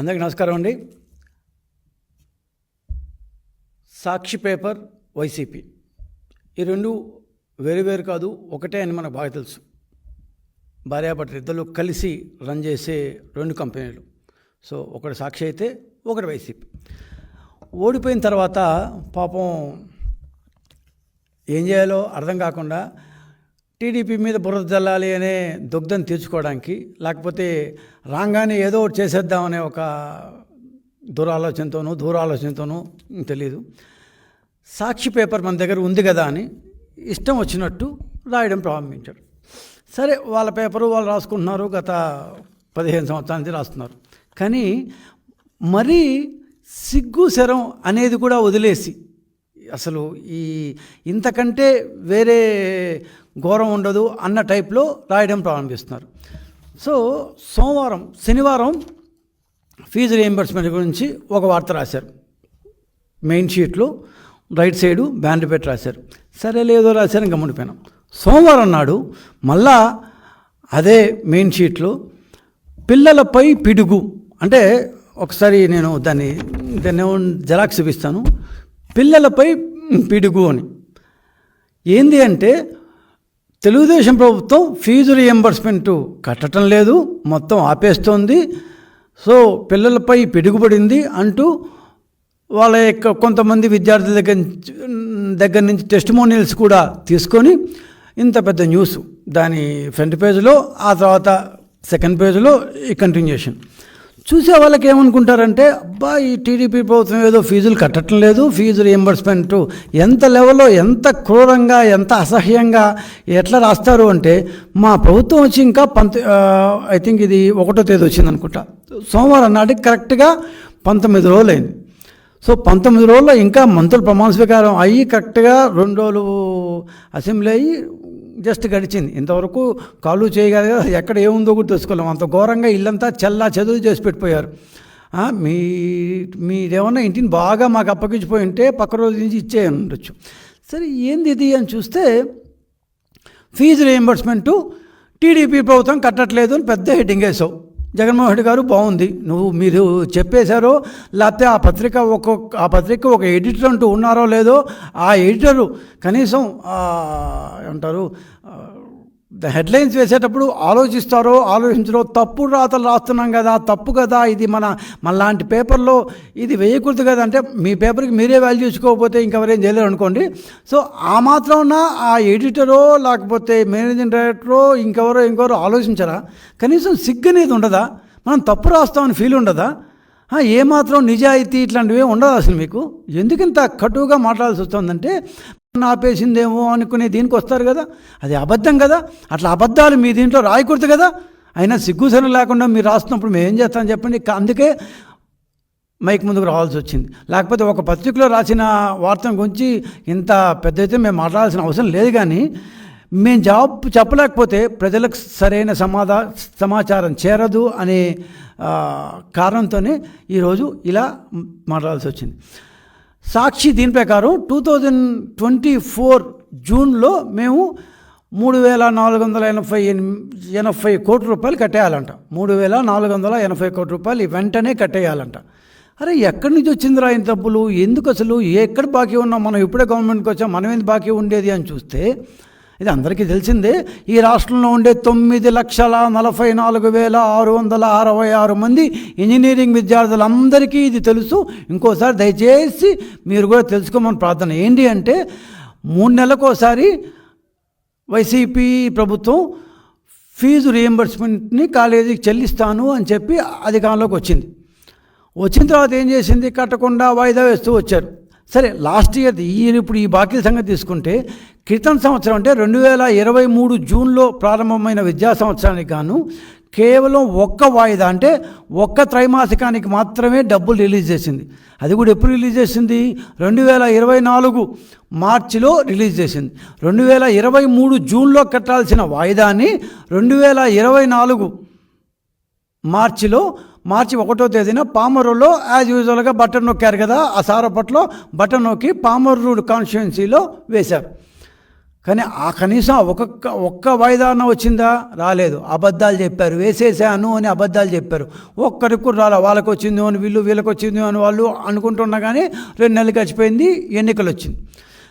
అందరికీ నమస్కారం అండి. Sakshi paper YCP. ఈ రెండు వేరు వేరు కాదు ఒకటే అని మనకు బాగా తెలుసు. భార్యాభర్తలు ఇద్దరు కలిసి రన్ చేసే రెండు కంపెనీలు. సో ఒకటి సాక్షి అయితే ఒకటి వైసీపీ. ఓడిపోయిన తర్వాత పాపం ఏం చేయాలో అర్థం కాకుండా టీడీపీ మీద బురద జల్లాలి అనే దుగ్ధం తీర్చుకోవడానికి లేకపోతే రాగానే ఏదో ఒకటి చేసేద్దామనే ఒక దురాలోచనతోనూ దూరాలోచనతోనూ తెలియదు సాక్షి పేపర్ మన దగ్గర ఉంది కదా అని ఇష్టం వచ్చినట్టు రాయడం ప్రారంభించారు. సరే వాళ్ళ పేపరు వాళ్ళు రాసుకుంటున్నారు గత పదిహేను సంవత్సరాల నుంచి రాస్తున్నారు. కానీ మరీ సిగ్గు శరం అనేది కూడా వదిలేసి అసలు ఈ ఇంతకంటే వేరే ఘోరం ఉండదు అన్న టైప్లో రాయడం ప్రారంభిస్తున్నారు. సో సోమవారం శనివారం ఫీజు రియంబర్స్మెంట్ గురించి ఒక వార్త రాశారు. మెయిన్ షీట్లో రైట్ సైడు బ్యాండ్ పెట్టి రాశారు. సరే లేదో రాశారని గమ్ముడిపోయినాం సోమవారం నాడు మళ్ళా అదే మెయిన్ షీట్లో పిల్లలపై పిడుగు. అంటే ఒకసారి నేను దాన్ని దాన్ని జెరాక్స్ చూపిస్తాను. పిల్లలపై పిడుగు అని. ఏంది అంటే తెలుగుదేశం ప్రభుత్వం ఫీజు రియంబర్స్మెంట్ కట్టడం లేదు మొత్తం ఆపేస్తోంది. సో పిల్లలపై పిడుగుపడింది అంటూ వాళ్ళ యొక్క కొంతమంది విద్యార్థుల దగ్గర నుంచి దగ్గర నుంచి టెస్టిమోనియల్స్ కూడా తీసుకొని ఇంత పెద్ద న్యూస్. దాని ఫ్రంట్ పేజ్లో ఆ తర్వాత సెకండ్ పేజ్లో ఈ కంటిన్యూషన్ చూసే వాళ్ళకి ఏమనుకుంటారంటే అబ్బా ఈ టీడీపీ ప్రభుత్వం ఏదో ఫీజులు కట్టడం లేదు ఫీజు రియంబర్స్మెంట్ ఎంత లెవెల్లో ఎంత క్రూరంగా ఎంత అసహ్యంగా ఎట్లా రాస్తారు అంటే మా ప్రభుత్వం వచ్చి ఇంకా పంత ఐ థింక్ ఇది ఒకటో తేదీ వచ్చింది అనుకుంటా సోమవారం నాటికి కరెక్ట్గా పంతొమ్మిది రోజులు అయింది సో పంతొమ్మిది రోజుల్లో ఇంకా మంత్రుల ప్రమాణ స్వీకారం అయ్యి కరెక్ట్గా రెండు రోజులు అసెంబ్లీ అయ్యి జస్ట్ గడిచింది. ఇంతవరకు కాలు చేయగలిగా ఎక్కడ ఏముందో కూడా తెలుసుకోలేం. అంత ఘోరంగా ఇల్లంతా చల్లా చదువు చేసి పెట్టిపోయారు. మీ మీరేమన్నా ఇంటిని బాగా మాకు అప్పగించిపోయి ఉంటే పక్క రోజు నుంచి ఇచ్చే ఉండొచ్చు. సరే ఏంది ఇది అని చూస్తే ఫీజు రియంబర్స్మెంటు టీడీపీ ప్రభుత్వం కట్టట్లేదు అని పెద్ద హెడ్డింగ్ వేసావు. జగన్మోహన్ రెడ్డి గారు బాగుంది. నువ్వు మీరు చెప్పేశారో లేకపోతే ఆ పత్రిక ఒక్కొక్క ఆ పత్రిక ఒక ఎడిటర్ అంటూ ఉన్నారో లేదో ఆ ఎడిటరు కనీసం అంటారు ఏమంటారు హెడ్లైన్స్ వేసేటప్పుడు ఆలోచిస్తారో ఆలోచించరో తప్పు రాతలు రాస్తున్నాం కదా తప్పు కదా ఇది మన మన లాంటి పేపర్లో ఇది వేయకూడదు కదా అంటే మీ పేపర్కి మీరే వాల్యూ ఇచ్చుకోకపోతే ఇంకెవరేం చేయలేరు అనుకోండి. సో ఆ మాత్రం ఉన్న ఆ ఎడిటరో లేకపోతే మేనేజింగ్ డైరెక్టరో ఇంకెవరో ఇంకెవరో ఆలోచించరా? కనీసం సిగ్గు అనేది ఉండదా? మనం తప్పు రాస్తామని ఫీల్ ఉండదా? ఏమాత్రం నిజాయితీ ఇట్లాంటివి ఉండదు అసలు మీకు? ఎందుకు ఇంత కటువుగా మాట్లాడాల్సి వస్తుందంటే ఆపేసిందేమో అనుకునే దీనికి వస్తారు కదా? అది అబద్ధం కదా? అట్లా అబద్ధాలు మీ దీంట్లో రాయకూడదు కదా? అయినా సిగ్గుసనం లేకుండా మీరు రాస్తున్నప్పుడు మేము ఏం చేస్తాం చెప్పండి? అందుకే మైక్ ముందుకు రావాల్సి వచ్చింది. లేకపోతే ఒక పత్రికలో రాసిన వార్తను గురించి ఇంత పెద్ద అయితే మేము మాట్లాడాల్సిన అవసరం లేదు కానీ మేము జాబ్ చెప్పలేకపోతే ప్రజలకు సరైన సమాధా సమాచారం చేరదు అనే కారణంతోనే ఈరోజు ఇలా మాట్లాడాల్సి వచ్చింది. సాక్షి దీని ప్రకారం టూ థౌజండ్ ట్వంటీ ఫోర్ జూన్లో మేము మూడు వేల నాలుగు వందల ఎనభై ఎనభై కోట్ల రూపాయలు కట్టేయాలంట. మూడు వేల నాలుగు వందల ఎనభై కోట్ల రూపాయలు వెంటనే కట్టేయాలంట. అరే ఎక్కడి నుంచి వచ్చిందిరా ఇంత డబ్బులు? ఎందుకు అసలు? ఎక్కడ బాకీ ఉన్నాం? మనం ఇప్పుడే గవర్నమెంట్కి వచ్చాం. మనం ఏంది బాకీ ఉండేది అని చూస్తే ఇది అందరికీ తెలిసిందే. ఈ రాష్ట్రంలో ఉండే తొమ్మిది లక్షల నలభై నాలుగు వేల ఆరు వందల అరవై ఆరు మంది ఇంజనీరింగ్ విద్యార్థులందరికీ ఇది తెలుసు. ఇంకోసారి దయచేసి మీరు కూడా తెలుసుకోమని ప్రార్థన. ఏంటి అంటే మూడు నెలలకోసారి వైసీపీ ప్రభుత్వం ఫీజు రియంబర్స్మెంట్ని కాలేజీకి చెల్లిస్తాను అని చెప్పి అధికారంలోకి వచ్చింది. వచ్చిన తర్వాత ఏం చేసింది? కట్టకుండా వాయిదా వేస్తూ వచ్చారు. సరే లాస్ట్ ఇయర్ ఈయన ఇప్పుడు ఈ బాకీల సంగతి తీసుకుంటే క్రితం సంవత్సరం అంటే రెండు వేల ఇరవై మూడు జూన్లో ప్రారంభమైన విద్యా సంవత్సరానికి గాను కేవలం ఒక్క వాయిదా అంటే ఒక్క త్రైమాసికానికి మాత్రమే డబ్బులు రిలీజ్ చేసింది. అది కూడా ఎప్పుడు రిలీజ్ చేసింది? రెండు వేల ఇరవై నాలుగు మార్చిలో రిలీజ్ చేసింది. రెండు వేల ఇరవై మూడు జూన్లో కట్టాల్సిన వాయిదాని రెండు వేల ఇరవై నాలుగు మార్చిలో మార్చి ఒకటో తేదీన పామరులో యాజ్ యూజువల్గా బటన్ నొక్కారు కదా ఆ సారపట్లో బటన్ నొక్కి పామరుడు కాన్స్టిట్యున్సీలో వేశారు. కానీ ఆ కనీసం ఒక్కొక్క ఒక్క వాయిదాన వచ్చిందా? రాలేదు. అబద్ధాలు చెప్పారు. వేసేసాను అని అబద్ధాలు చెప్పారు. ఒక్కరికి కూడా రాలే. వాళ్ళకి వచ్చింది అని వీళ్ళు వీళ్ళకి వచ్చింది అని వాళ్ళు అనుకుంటున్నా కానీ రెండు నెలలు గడిచిపోయింది ఎన్నికలు వచ్చింది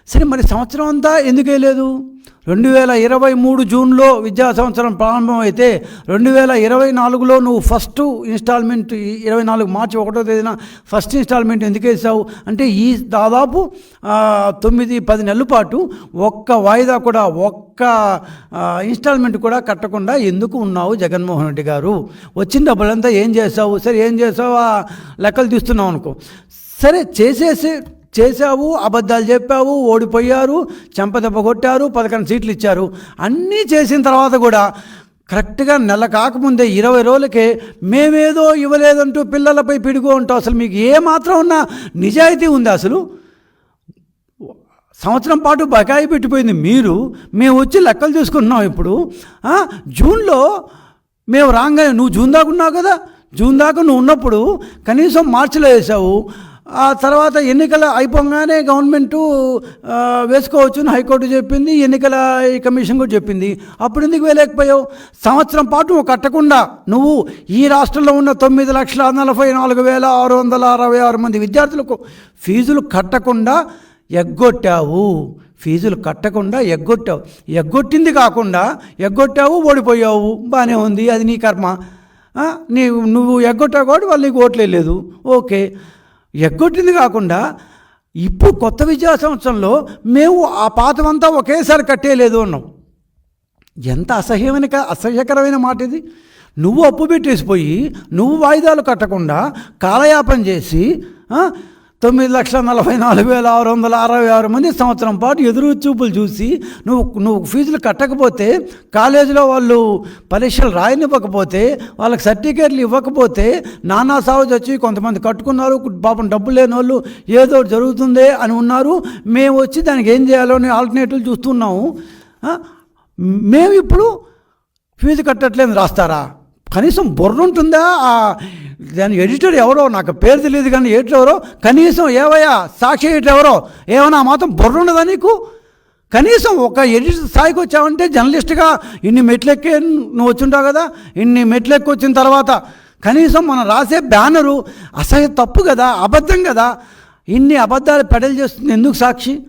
సరే మరి సంవత్సరం అంతా ఎందుకు వేయలేదు? రెండు వేల ఇరవై మూడు జూన్లో విద్యా సంవత్సరం ప్రారంభమైతే రెండు వేల ఇరవై నాలుగులో నువ్వు ఫస్ట్ ఇన్స్టాల్మెంట్ ఇరవై నాలుగు మార్చి ఒకటో తేదీన ఫస్ట్ ఇన్స్టాల్మెంట్ ఎందుకు వేసావు అంటే ఈ దాదాపు తొమ్మిది పది నెలల పాటు ఒక్క వాయిదా కూడా ఒక్క ఇన్స్టాల్మెంట్ కూడా కట్టకుండా ఎందుకు ఉన్నావు జగన్మోహన్ రెడ్డి గారు? వచ్చిన డబ్బులంతా ఏం చేసావు సరే ఏం చేసావు ఆ లెక్కలు తీస్తున్నావు అనుకో. సరే చేసేసి చేశావు అబద్ధాలు చెప్పావు ఓడిపోయారు చెంపదెబ్బ కొట్టారు పదకొండు సీట్లు ఇచ్చారు. అన్నీ చేసిన తర్వాత కూడా కరెక్ట్గా నెల కాకముందే ఇరవై రోజులకే మేమేదో ఇవ్వలేదంటూ పిల్లలపై పిడుగు ఉంటాం అసలు మీకు ఏ మాత్రం ఉన్న నిజాయితీ ఉంది అసలు? సంవత్సరం పాటు బకాయి పెట్టిపోయింది మీరు. మేము వచ్చి లెక్కలు చూసుకుంటున్నాం ఇప్పుడు. జూన్లో మేము రాగానే నువ్వు జూన్ దాకా ఉన్నావు కదా? జూన్ దాకా నువ్వు ఉన్నప్పుడు కనీసం మార్చిలో వేసావు. ఆ తర్వాత ఎన్నికలు అయిపోగానే గవర్నమెంటు వేసుకోవచ్చు అని హైకోర్టు చెప్పింది ఎన్నికల ఈ కమిషన్ కూడా చెప్పింది. అప్పుడు ఎందుకు వేయలేకపోయావు? సంవత్సరం పాటు నువ్వు కట్టకుండా నువ్వు ఈ రాష్ట్రంలో ఉన్న తొమ్మిది లక్షల నలభై నాలుగు వేల ఆరు వందల అరవై ఆరు మంది విద్యార్థులకు ఫీజులు కట్టకుండా ఎగ్గొట్టావు. ఫీజులు కట్టకుండా ఎగ్గొట్టావు. ఎగ్గొట్టింది కాకుండా ఎగ్గొట్టావు ఓడిపోయావు. బాగానే ఉంది అది నీ కర్మ. నీ నువ్వు ఎగ్గొట్టావు కాబట్టి వాళ్ళు నీకు ఓట్లే లేదు ఓకే. ఎగ్గొట్టింది కాకుండా ఇప్పుడు కొత్త విద్యా సంవత్సరంలో మేము ఆ పాతమంతా ఒకేసారి కట్టేయలేదు అన్నాం. ఎంత అసహ్యమైన అసహ్యకరమైన మాట ఇది. నువ్వు అప్పు పెట్టేసిపోయి నువ్వు వాయిదాలు కట్టకుండా కాలయాపన చేసి తొమ్మిది లక్షల నలభై నాలుగు వేల ఆరు వందల అరవై ఆరు మంది సంవత్సరం పాటు ఎదురు చూపులు చూసి నువ్వు నువ్వు ఫీజులు కట్టకపోతే కాలేజీలో వాళ్ళు పరీక్షలు రాయనివ్వకపోతే వాళ్ళకి సర్టిఫికేట్లు ఇవ్వకపోతే నానా సాగు వచ్చి కొంతమంది కట్టుకున్నారు పాపం డబ్బు లేని వాళ్ళు ఏదో జరుగుతుందే అని ఉన్నారు. మేము వచ్చి దానికి ఏం చేయాలో అని ఆల్టర్నేటివ్లు చూస్తున్నాము. మేము ఇప్పుడు ఫీజు కట్టట్లేదు రాస్తారా? కనీసం బుర్ర ఉంటుందా? ఆ దాని ఎడిటర్ ఎవరో? నాకు పేరు తెలియదు కానీ ఎడిటర్ ఎవరో? కనీసం ఏవయ్యా? సాక్షి ఎడిటర్ ఎవరో? ఏమన్నా మాత్రం బుర్ర ఉండదా నీకు? కనీసం ఒక ఎడిటర్ స్థాయికి వచ్చావంటే జర్నలిస్ట్గా ఇన్ని మెట్లెక్కే నువ్వు వచ్చుంటావు కదా? ఇన్ని మెట్లెక్కి వచ్చిన తర్వాత కనీసం మనం రాసే బ్యానరు అసహ్య తప్పు కదా? అబద్ధం కదా? ఇన్ని అబద్ధాలు పెడలు చేస్తుంది ఎందుకు సాక్షి?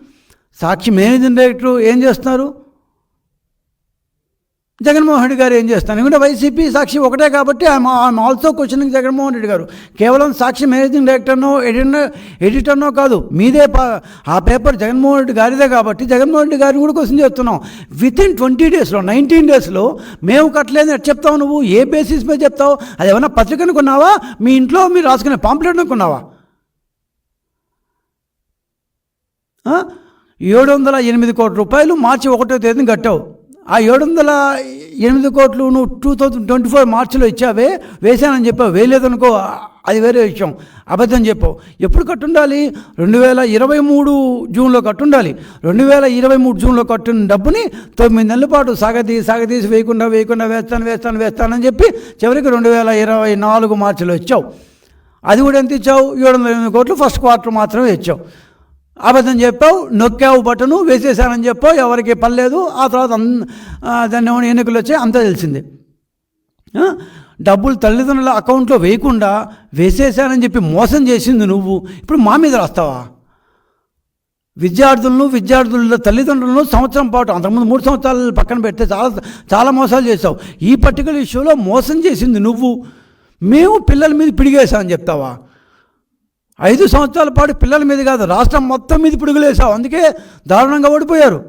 సాక్షి మేనేజింగ్ డైరెక్టర్ ఏం చేస్తున్నారు? జగన్మోహన్ రెడ్డి గారు ఏం చేస్తాను ఎందుకంటే వైసీపీ సాక్షి ఒకటే కాబట్టి I'm also questioning Jaganmohan Reddy garu. కేవలం సాక్షి మేనేజింగ్ డైరెక్టర్నో ఎడిటర్ ఎడిటర్నో కాదు మీదే పా- ఆ పేపర్ జగన్మోహన్ రెడ్డి గారిదే కాబట్టి జగన్మోహన్ రెడ్డి గారిని కూడా క్వశ్చన్ చేస్తున్నాం. విత్ ఇన్ ట్వంటీ డేస్లో నైన్టీన్ డేస్లో మేము కట్టలేదు ఎట్ చెప్తావు నువ్వు? ఏ బేసిస్ మీద చెప్తావు? అది ఏమైనా పత్రికను కొన్నావా మీ ఇంట్లో మీరు రాసుకునే పాంప్లెట్ను కొన్నావా ఏడు వందల ఎనిమిది కోట్ల రూపాయలు మార్చి ఒకటో తేదీని కట్టావు. ఆ ఏడు వందల ఎనిమిది కోట్లు నువ్వు టూ థౌజండ్ ట్వంటీ ఫోర్ మార్చిలో ఇచ్చావే వేసానని చెప్పావు. వేయలేదనుకో అది వేరే విషయం. అబద్ధం చెప్పావు. ఎప్పుడు కట్టుండాలి? రెండు వేల ఇరవై మూడు జూన్లో కట్టుండాలి. రెండు వేల ఇరవై మూడు జూన్లో కట్టిన డబ్బుని తొమ్మిది నెలల పాటు సాగతీసి సాగతీసి వేయకుండా వేయకుండా వేస్తాను వేస్తాను వేస్తానని చెప్పి చివరికి రెండు వేల ఇరవై నాలుగు మార్చిలో ఇచ్చావు. అది కూడా ఎంత ఇచ్చావు? ఏడు వందల ఎనిమిది కోట్లు ఫస్ట్ క్వార్టర్ మాత్రమే ఇచ్చావు. అబద్ధం చెప్పావు నొక్కావు బటను వేసేసానని చెప్పావు ఎవరికి పర్లేదు ఆ తర్వాత అన్- దాన్ని ఎన్నికలు వచ్చాయి అంతా తెలిసిందే. డబ్బులు తల్లిదండ్రుల అకౌంట్లో వేయకుండా వేసేసానని చెప్పి మోసం చేసింది నువ్వు. ఇప్పుడు మా మీద రాస్తావా? విద్యార్థులను విద్యార్థుల తల్లిదండ్రులను సంవత్సరం పాటు అంతకుముందు మూడు సంవత్సరాలు పక్కన పెడితే చాలా చాలా మోసాలు చేసావు ఈ పర్టికులర్ ఇష్యూలో మోసం చేసింది నువ్వు. మేము పిల్లల మీద పిడిగేశామని చెప్తావా? ఐదు సంవత్సరాల పాటు పిల్లల మీద కాదు రాష్ట్రం మొత్తం మీద పిడుగులేసావు అందుకే దారుణంగా ఓడిపోయారు.